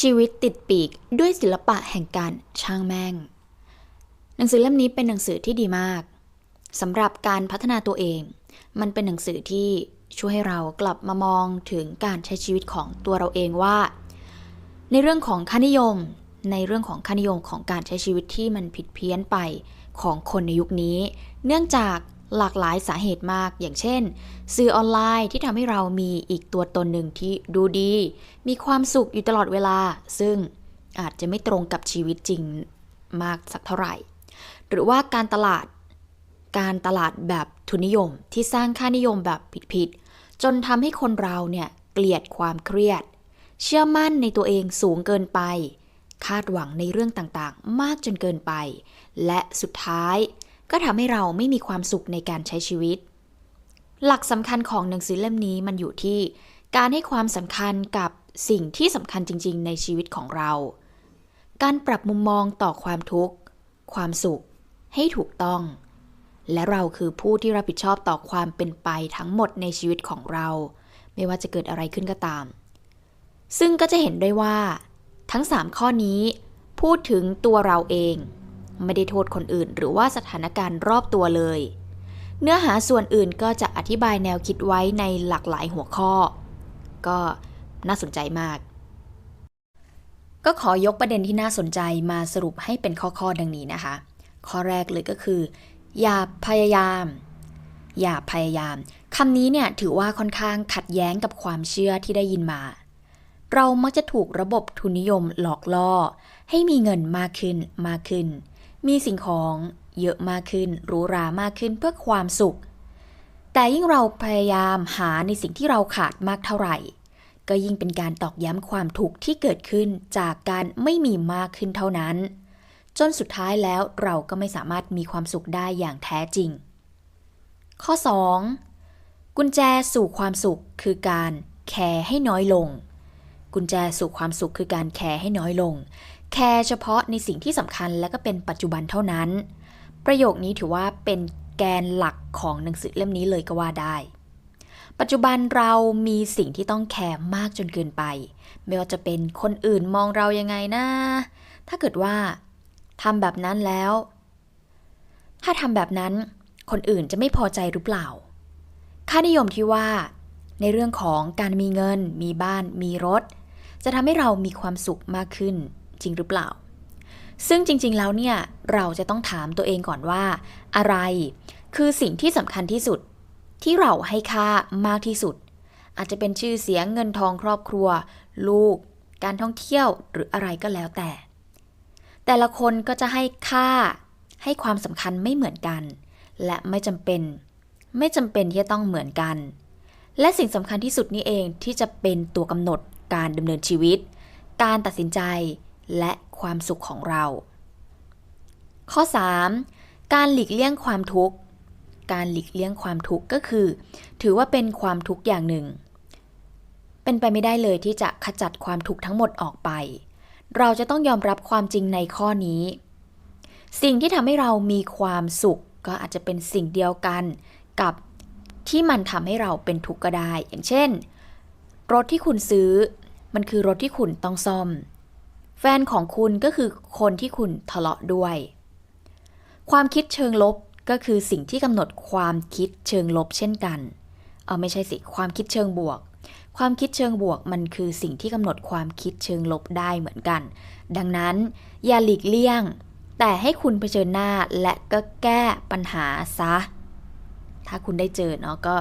ชีวิตติดปีกด้วยศิลปะแห่งการช่างแม่ง หนังสือเล่มนี้เป็นหนังสือที่ดีมากสำหรับการพัฒนาตัวเอง มันเป็นหนังสือที่ช่วยให้เรากลับมามองถึงการใช้ชีวิตของตัวเราเองว่า ในเรื่องของค่านิยม ในเรื่องของค่านิยมของการใช้ชีวิตที่มันผิดเพี้ยนไปของคนในยุคนี้ เนื่องจาก หลากหลายสาเหตุมาก อย่างเช่น สื่อออนไลน์ที่ทำให้เรามีอีกตัวตนหนึ่งที่ดูดี มีความสุขอยู่ตลอดเวลา ซึ่งอาจจะไม่ตรงกับชีวิตจริงมากสักเท่าไหร่ หรือว่าการตลาด การตลาดแบบทุนนิยมที่สร้างค่านิยมแบบผิดๆ จนทำให้คนเราเนี่ยเกลียดความเครียด เชื่อมั่นในตัวเองสูงเกินไป คาดหวังในเรื่องต่างๆ มากจนเกินไป และสุดท้าย ก็ทำให้เราไม่มีความสุขในการใช้ชีวิต หลักสำคัญของหนังสือเล่มนี้มันอยู่ที่ การให้ความสำคัญกับสิ่งที่สำคัญจริง ๆ ในชีวิตของเรา การปรับมุมมองต่อความทุกข์ ความสุข ให้ถูกต้อง และเราคือผู้ที่รับผิดชอบต่อความเป็นไปทั้งหมดในชีวิตของเรา ไม่ว่าจะเกิดอะไรขึ้นก็ตาม ซึ่งก็จะเห็นได้ว่า ทั้ง 3 ข้อนี้ พูดถึงตัวเราเอง ไม่ได้โทษคนอื่น หรือว่าสถานการณ์รอบตัวเลย เนื้อหาส่วนอื่นก็จะอธิบายแนวคิดไว้ในหลากหลายหัวข้อ ก็น่าสนใจมาก ก็ขอยกประเด็นที่น่าสนใจมาสรุปให้เป็นข้อๆดังนี้นะคะ ข้อแรกเลยก็คือ อย่าพยายาม อย่าพยายามคำนี้เนี่ยถือว่าค่อนข้างขัดแย้งกับความเชื่อที่ได้ยินมาเรามักจะถูกระบบทุนนิยมหลอกล่อ ให้มีเงินมากขึ้นมากขึ้น มีสิ่งของเยอะมากขึ้นหรูหรามากขึ้นเพื่อความสุข แต่ยิ่งเราพยายามหาในสิ่งที่เราขาดมากเท่าไหร่ ก็ยิ่งเป็นการตอกย้ำความทุกข์ที่เกิดขึ้นจากการไม่มีมากขึ้นเท่านั้น จนสุดท้ายแล้วเราก็ไม่สามารถมีความสุขได้อย่างแท้จริง ข้อ 2. กุญแจสู่ความสุขคือการแคร์ให้น้อยลง กุญแจสู่ความสุขคือการแคร์ให้น้อยลง แคร์เฉพาะในสิ่งที่สำคัญและก็เป็นปัจจุบันเท่านั้น ประโยคนี้ถือว่าเป็นแกนหลักของหนังสือเล่มนี้เลยก็ว่าได้ ปัจจุบันเรามีสิ่งที่ต้องแคร์มากจนเกินไป ไม่ว่าจะเป็นคนอื่นมองเรายังไงนะ ถ้าเกิดว่าทำแบบนั้นแล้ว ถ้าทำแบบนั้น คนอื่นจะไม่พอใจหรือเปล่า ค่านิยมที่ว่า ในเรื่องของการมีเงิน มีบ้าน มีรถ จะทำให้เรามีความสุขมากขึ้น จริงหรือเปล่า ซึ่งจริง ๆ แล้วเนี่ยเราจะต้องถามตัวเองก่อนว่า อะไร คือสิ่งที่สำคัญที่สุด ที่เราให้ค่ามากที่สุด อาจจะเป็นชื่อเสียงเงินทองครอบครัว ลูก การท่องเที่ยวหรืออะไรก็แล้วแต่ แต่ละคนก็จะให้ค่าให้ความสำคัญไม่เหมือนกัน และไม่จำเป็น ไม่จำเป็นที่จะต้องเหมือนกัน และสิ่งสำคัญที่สุดนี่เองที่จะเป็นตัวกำหนดการดำเนินชีวิต การตัดสินใจ และความสุขของเรา ข้อ 3. การหลีกเลี่ยงความทุกข์ การหลีกเลี่ยงความทุกข์ก็คือ ถือว่าเป็นความทุกข์อย่างหนึ่ง เป็นไปไม่ได้เลยที่จะขจัดความทุกข์ทั้งหมดออกไป เราจะต้องยอมรับความจริงในข้อนี้ สิ่งที่ทำให้เรามีความสุขก็อาจจะเป็นสิ่งเดียวกันกับที่มันทำให้เราเป็นทุกข์ก็ได้ อย่างเช่น รถที่คุณซื้อ มันคือรถที่คุณต้องซ่อม แฟนของคุณก็คือคนที่คุณทะเลาะด้วย ความคิดเชิงลบก็คือสิ่งที่กำหนดความคิดเชิงลบเช่นกัน เออไม่ใช่สิ ความคิดเชิงบวก ความคิดเชิงบวกมันคือสิ่งที่กำหนดความคิดเชิงลบได้เหมือนกัน ดังนั้นอย่าหลีกเลี่ยง แต่ให้คุณเผชิญหน้าและก็แก้ปัญหาซะ ถ้าคุณได้เจอเนาะก็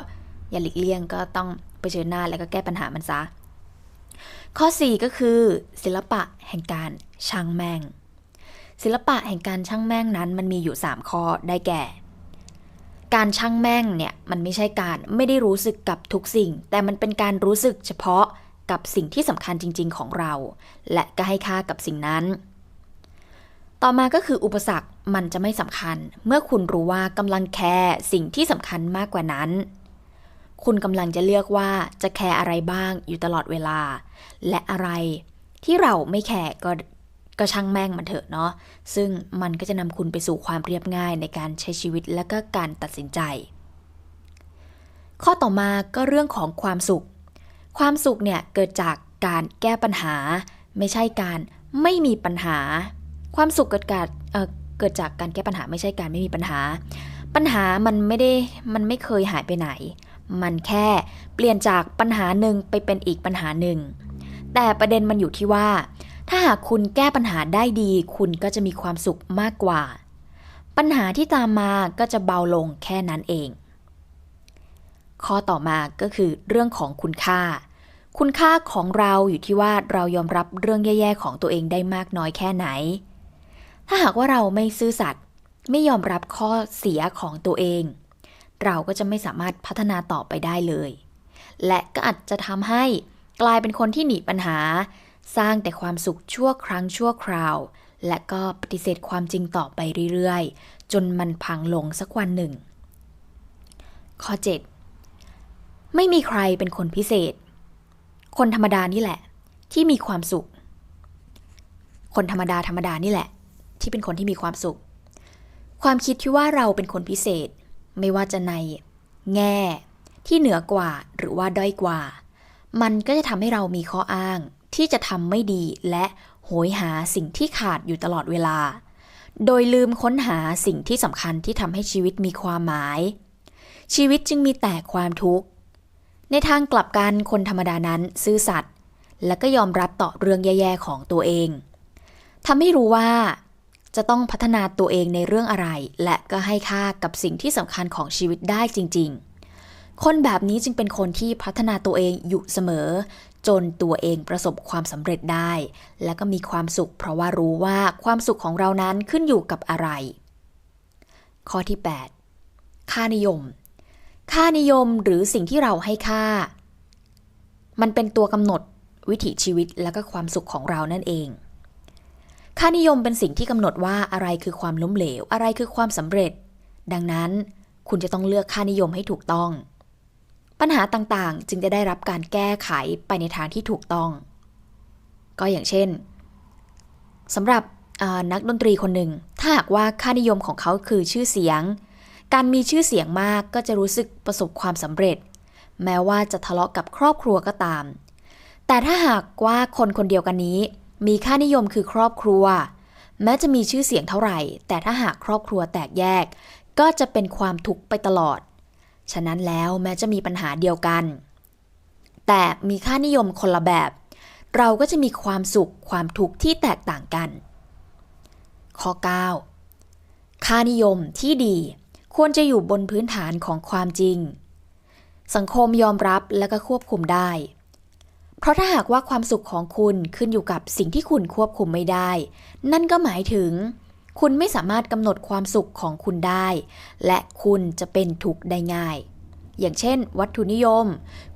อย่าหลีกเลี่ยงก็ต้องเผชิญหน้าแล้วก็แก้ปัญหามันซะ ข้อ 4 ก็คือ ศิลปะแห่งการช่างแม่ง ศิลปะแห่งการช่างแม่งนั้นมันมีอยู่ 3 ข้อได้แก่ การช่างแม่งเนี่ยมันไม่ใช่การไม่ได้รู้สึกกับทุกสิ่ง แต่มันเป็นการรู้สึกเฉพาะกับสิ่งที่สำคัญจริง ๆ ของเรา และก็ให้ค่ากับสิ่งนั้น ต่อมาก็คืออุปสรรคมันจะไม่สำคัญ เมื่อคุณรู้ว่ากำลังแคร์สิ่งที่สำคัญมากกว่านั้น คุณกำลังจะเลือกว่าจะแคร์อะไรบ้างอยู่ตลอดเวลา และอะไรที่เราไม่แคร์ก็ก็ช่างแม่งมันเถอะเนาะ ซึ่งมันก็จะนำคุณไปสู่ความเรียบง่ายในการใช้ชีวิตและก็การตัดสินใจ ข้อต่อมาก็เรื่องของความสุข ความสุขเนี่ยเกิดจากการแก้ปัญหา ไม่ใช่การไม่มีปัญหา ความสุขเกิดจากเเกิดจากการแก้ปัญหาไม่ใช่การไม่มีปัญหา ปัญหามันไม่ได้มันไม่เคยหายไปไหน มันแค่เปลี่ยนจากปัญหาหนึ่งไปเป็นอีกปัญหาหนึ่ง แต่ประเด็นมันอยู่ที่ว่า ถ้าหากคุณแก้ปัญหาได้ดี คุณก็จะมีความสุขมากกว่า ปัญหาที่ตามมาก็จะเบาลงแค่นั้นเอง ข้อต่อมาก็คือเรื่องของคุณค่า คุณค่าของเราอยู่ที่ว่าเรายอมรับเรื่องแย่ๆของตัวเองได้มากน้อยแค่ไหน ถ้าหากว่าเราไม่ซื่อสัตย์ไม่ยอมรับข้อเสียของตัวเอง เราก็จะไม่สามารถพัฒนาต่อไปได้เลย และก็อาจจะทำให้กลายเป็นคนที่หนีปัญหา สร้างแต่ความสุขชั่วครั้งชั่วคราว และก็ปฏิเสธความจริงต่อไปเรื่อยๆ จนมันพังลงสักวันหนึ่ง ข้อ 7 ไม่มีใครเป็นคนพิเศษ คนธรรมดานี่แหละ ที่มีความสุข คนธรรมดาธรรมดานี่แหละ ที่เป็นคนที่มีความสุข ความคิดที่ว่าเราเป็นคนพิเศษ ไม่ว่าจะในแง่ ที่เหนือกว่าหรือว่าด้อยกว่า มันก็จะทำให้เรามีข้ออ้างที่จะทำไม่ดีและโหยหาสิ่งที่ขาดอยู่ตลอดเวลา โดยลืมค้นหาสิ่งที่สำคัญที่ทำให้ชีวิตมีความหมาย ชีวิตจึงมีแต่ความทุกข์ ในทางกลับกันคนธรรมดานั้นซื่อสัตย์และก็ยอมรับต่อเรื่องแย่ๆของตัวเองทำให้รู้ว่า จะต้องพัฒนาตัวเองในเรื่องอะไร และก็ให้ค่ากับสิ่งที่สำคัญของชีวิตได้จริง ๆ คนแบบนี้จึงเป็นคนที่พัฒนาตัวเองอยู่เสมอ จนตัวเองประสบความสำเร็จได้ และก็มีความสุข เพราะว่ารู้ว่าความสุขของเรานั้นขึ้นอยู่กับอะไร ข้อที่ 8 ค่านิยม ค่านิยมหรือสิ่งที่เราให้ค่า มันเป็นตัวกำหนดวิถีชีวิตและก็ความสุขของเรานั่นเอง ค่านิยมเป็นสิ่งที่กำหนดว่าอะไรคือความล้มเหลว อะไรคือความสำเร็จ ดังนั้นคุณจะต้องเลือกค่านิยมให้ถูกต้อง ปัญหาต่างๆ จึงจะได้รับการแก้ไขไปในทางที่ถูกต้อง ก็อย่างเช่นสำหรับนักดนตรีคนหนึ่ง ถ้าหากว่าค่านิยมของเขาคือชื่อเสียง การมีชื่อเสียงมากก็จะรู้สึกประสบความสำเร็จ แม้ว่าจะทะเลาะกับครอบครัวก็ตาม แต่ถ้าหากว่าคนคนเดียวกันนี้ มีค่านิยมคือครอบครัว แม้จะมีชื่อเสียงเท่าไหร่ แต่ถ้าหากครอบครัวแตกแยก ก็จะเป็นความทุกข์ไปตลอด ฉะนั้นแล้วแม้จะมีปัญหาเดียวกัน แต่มีค่านิยมคนละแบบ เราก็จะมีความสุขความทุกข์ที่แตกต่างกัน ข้อ 9 ค่านิยมที่ดีควรจะอยู่บนพื้นฐานของความจริง สังคมยอมรับและก็ควบคุมได้ เพราะถ้าหากว่าความสุขของคุณขึ้นอยู่กับสิ่งที่คุณควบคุมไม่ได้ นั่นก็หมายถึง คุณไม่สามารถกำหนดความสุขของคุณได้ และคุณจะเป็นทุกข์ได้ง่าย อย่างเช่น วัตถุนิยม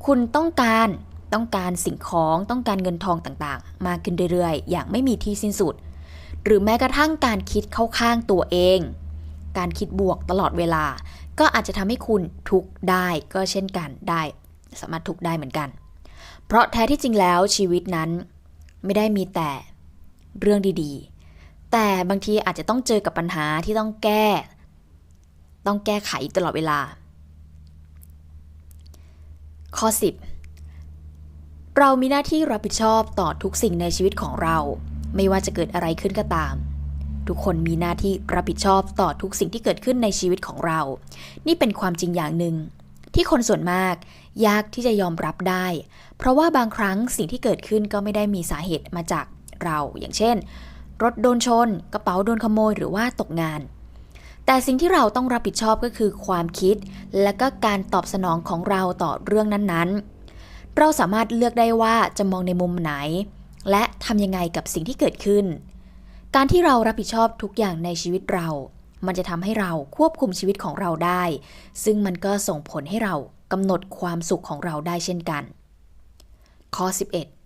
คุณต้องการต้องการสิ่งของต้องการเงินทองต่างๆ มากขึ้นเรื่อยๆ อย่างไม่มีที่สิ้นสุด หรือแม้กระทั่งการคิดเข้าข้างตัวเอง การคิดบวกตลอดเวลา ก็อาจจะทำให้คุณทุกข์ได้ก็เช่นกันได้ สามารถทุกข์ได้เหมือนกัน ราะแท้ที่จริงแล้วชีวิตนั้น ไม่ได้มีแต่เรื่องดี ๆ แต่บางทีอาจจะต้องเจอกับปัญหาที่ต้องแก้ ต้องแก้ไขตลอดเวลา ข้อ 10 เรามีหน้าที่รับผิดชอบต่อทุกสิ่งในชีวิตของเรา ไม่ว่าจะเกิดอะไรขึ้นก็ตามทุกคนมีหน้าที่รับผิดชอบต่อทุกสิ่งที่เกิดขึ้นในชีวิตของเรา นี่เป็นความจริงอย่างหนึ่ง ที่คนส่วนมาก ยากที่จะยอมรับได้ เพราะว่าบางครั้งสิ่งที่เกิดขึ้นก็ไม่ได้มีสาเหตุมาจากเราอย่างเช่น รถโดนชน กระเป๋าโดนขโมยหรือว่าตกงาน แต่สิ่งที่เราต้องรับผิดชอบก็คือความคิด และก็การตอบสนองของเราต่อเรื่องนั้นๆ เราสามารถเลือกได้ว่าจะมองในมุมไหน และทำยังไงกับสิ่งที่เกิดขึ้น การที่เรารับผิดชอบทุกอย่างในชีวิตเรา มันจะทำให้เราควบคุมชีวิตของเราได้ ซึ่งมันก็ส่งผลให้เรากำหนดความสุขของเราได้เช่นกันข้อ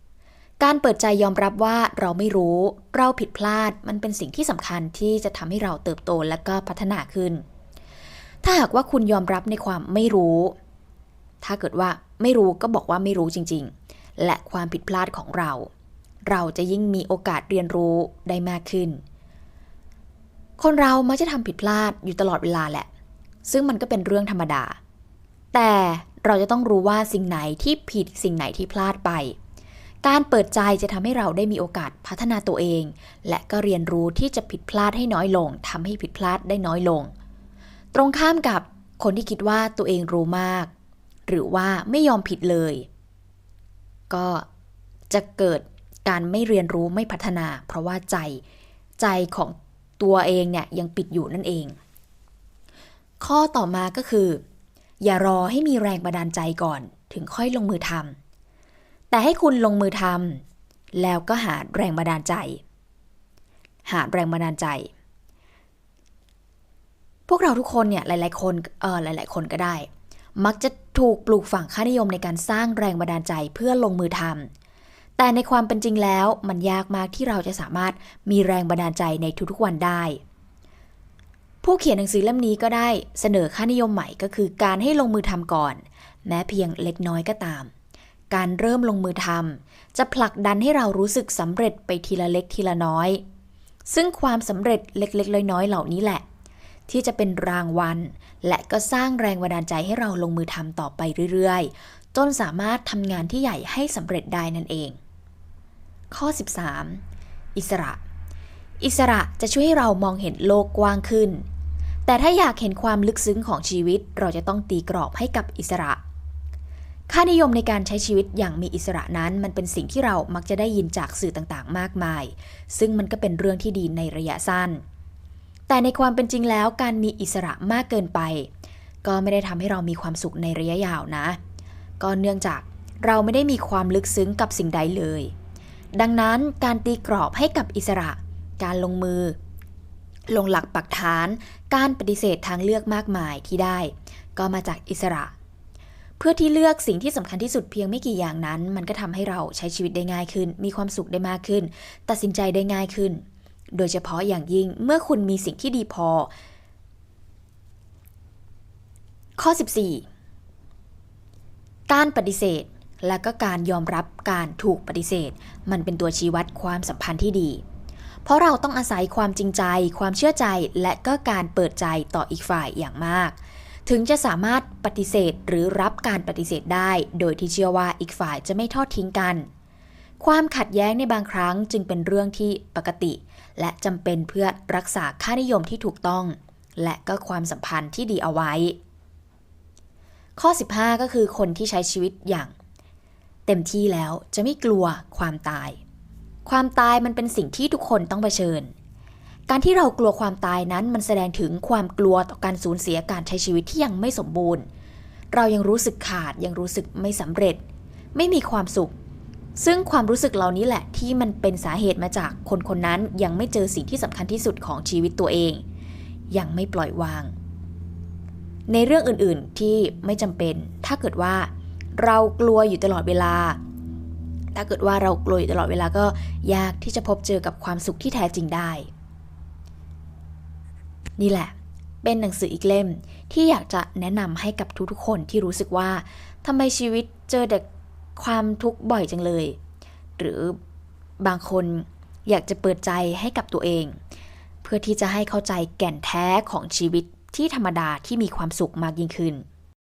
11 การเปิดใจยอมรับว่าเราไม่รู้ เราผิดพลาดมันเป็นสิ่งที่สำคัญที่จะทำให้เราเติบโตและก็พัฒนาขึ้น ถ้าหากว่าคุณยอมรับในความไม่รู้ ถ้าเกิดว่าไม่รู้ก็บอกว่าไม่รู้จริง ๆ และความผิดพลาดของเรา เราจะยิ่งมีโอกาสเรียนรู้ได้มากขึ้น คนเรามักจะทำผิดพลาดอยู่ตลอดเวลาแหละ ซึ่งมันก็เป็นเรื่องธรรมดา แต่เราจะต้องรู้ว่าสิ่งไหนที่ผิดสิ่งไหนที่พลาดไป การเปิดใจจะทำให้เราได้มีโอกาสพัฒนาตัวเอง และก็เรียนรู้ที่จะผิดพลาดให้น้อยลงทำให้ผิดพลาดได้น้อยลง ตรงข้ามกับคนที่คิดว่าตัวเองรู้มาก หรือว่าไม่ยอมผิดเลย ก็จะเกิดการไม่เรียนรู้ไม่พัฒนา เพราะว่าใจใจของ ตัวเองเนี่ยยังปิดอยู่นั่นเอง ข้อต่อมาก็คือ อย่ารอให้มีแรงบันดาลใจก่อนถึงค่อยลงมือทำแต่ให้คุณลงมือทำแล้วก็หาแรงบันดาลใจ หาแรงบันดาลใจ พวกเราทุกคนเนี่ยหลาย ๆ คนเออหลาย ๆ คนก็ได้ มักจะถูกปลูกฝังค่านิยมในการสร้างแรงบันดาลใจเพื่อลงมือทำ แต่ในความเป็นจริงแล้วมันยากมากที่เราจะสามารถมีแรงบันดาลใจในทุกๆวันได้ ผู้เขียนหนังสือเล่มนี้ก็ได้เสนอค่านิยมใหม่ก็คือการให้ลงมือทำก่อน แม้เพียงเล็กน้อยก็ตาม การเริ่มลงมือทำจะผลักดันให้เรารู้สึกสำเร็จไปทีละเล็กทีละน้อย ซึ่งความสำเร็จเล็กๆน้อยๆเหล่านี้แหละ ที่จะเป็นรางวัล และก็สร้างแรงบันดาลใจให้เราลงมือทำต่อไปเรื่อยๆ จนสามารถทำงานที่ใหญ่ให้สำเร็จได้นั่นเอง ข้อ 13 อิสระ อิสระจะช่วยให้เรามองเห็นโลกกว้างขึ้น แต่ถ้าอยากเห็นความลึกซึ้งของชีวิตเราจะต้องตีกรอบให้กับอิสระ ค่านิยมในการใช้ชีวิตอย่างมีอิสระนั้น มันเป็นสิ่งที่เรามักจะได้ยินจากสื่อต่างๆ มากมาย ซึ่งมันก็เป็นเรื่องที่ดีในระยะสั้น แต่ในความเป็นจริงแล้วการมีอิสระมากเกินไป ก็ไม่ได้ทำให้เรามีความสุขในระยะยาวนะ ก็เนื่องจากเราไม่ได้มีความลึกซึ้งกับสิ่งใดเลย ดังนั้นการตีกรอบให้กับอิสระ การลงมือ ลงหลักปักฐาน การปฏิเสธทางเลือกมากมายที่ได้ ก็มาจากอิสระ เพื่อที่เลือกสิ่งที่สำคัญที่สุดเพียงไม่กี่อย่างนั้น มันก็ทำให้เราใช้ชีวิตได้ง่ายขึ้น มีความสุขได้มากขึ้น ตัดสินใจได้ง่ายขึ้น โดยเฉพาะอย่างยิ่งเมื่อคุณมีสิ่งที่ดีพอ ข้อ 14 การปฏิเสธ และก็การยอมรับการถูกปฏิเสธ มันเป็นตัวชี้วัดความสัมพันธ์ที่ดี เพราะเราต้องอาศัยความจริงใจ ความเชื่อใจ และก็การเปิดใจต่ออีกฝ่ายอย่างมาก ถึงจะสามารถปฏิเสธหรือรับการปฏิเสธได้ โดยที่เชื่อว่าอีกฝ่ายจะไม่ทอดทิ้งกัน ความขัดแย้งในบางครั้งจึงเป็นเรื่องที่ปกติ และจำเป็นเพื่อรักษาค่านิยมที่ถูกต้อง และก็ความสัมพันธ์ที่ดีเอาไว้ ข้อ 15 ก็คือคนที่ใช้ชีวิตอย่าง เต็มที่แล้วจะไม่กลัวความตาย ความตายมันเป็นสิ่งที่ทุกคนต้องเผชิญ การที่เรากลัวความตายนั้นมันแสดงถึงความกลัวต่อการสูญเสียการใช้ชีวิตที่ยังไม่สมบูรณ์ เรายังรู้สึกขาดยังรู้สึกไม่สำเร็จ ไม่มีความสุข ซึ่งความรู้สึกเหล่านี้แหละที่มันเป็นสาเหตุมาจากคนคนนั้นยังไม่เจอสิ่งที่สำคัญที่สุดของชีวิตตัวเอง ยังไม่ปล่อยวาง ในเรื่องอื่นๆที่ไม่จำเป็น ถ้าเกิดว่า เรากลัวอยู่ตลอดเวลา ถ้าเกิดว่าเรากลัวอยู่ตลอดเวลาก็ยากที่จะพบเจอกับความสุขที่แท้จริงได้ นี่แหละ เป็นหนังสืออีกเล่มที่อยากจะแนะนำให้กับทุกๆคนที่รู้สึกว่าทำไมชีวิตเจอแต่ความทุกข์บ่อยจังเลย หรือบางคนอยากจะเปิดใจให้กับตัวเอง เพื่อที่จะให้เข้าใจแก่นแท้ของชีวิตที่ธรรมดาที่มีความสุขมากยิ่งขึ้น